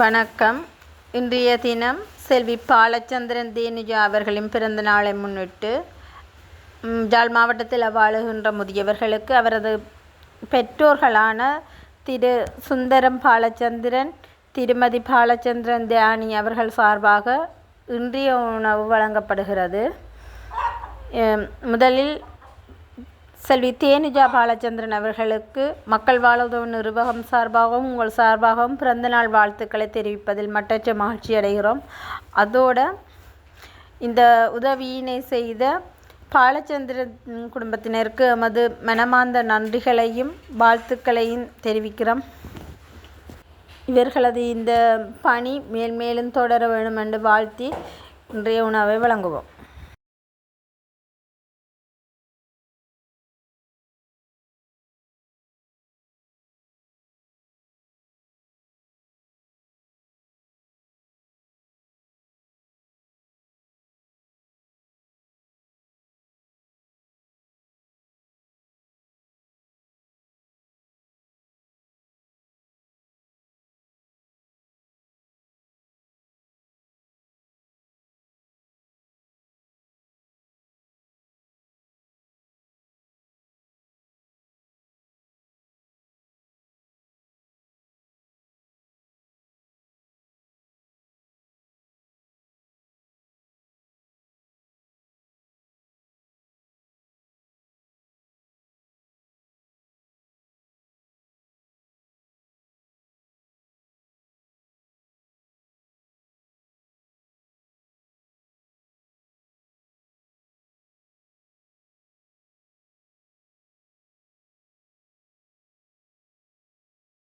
வணக்கம். இன்றைய தினம் செல்வி பாலச்சந்திரன் தேனுஜா அவர்களின் பிறந்த நாளை முன்னிட்டு ஜாழ் மாவட்டத்தில் வாழுகின்ற முதியவர்களுக்கு அவரது பெற்றோர்களான திரு சுந்தரம் பாலச்சந்திரன் திருமதி பாலச்சந்திரன் தியானி அவர்கள் சார்பாக இன்றைய உணவு வழங்கப்படுகிறது. முதலில் செல்வி தேனுஜா பாலச்சந்திரன் அவர்களுக்கு மக்கள் வாழ்வுதவு நிர்வாகம் சார்பாகவும் உங்கள் சார்பாகவும் பிறந்தநாள் வாழ்த்துக்களை தெரிவிப்பதில் மட்டற்ற மகிழ்ச்சி அடைகிறோம். அதோட இந்த உதவியினை செய்த பாலச்சந்திரன் குடும்பத்தினருக்கு எமது மனமார்ந்த நன்றிகளையும் வாழ்த்துக்களையும் தெரிவிக்கிறோம். இவர்களது இந்த பணி மேல்மேலும் தொடர வேண்டும் என்று வாழ்த்தி இன்றைய உணவை வழங்குவோம்.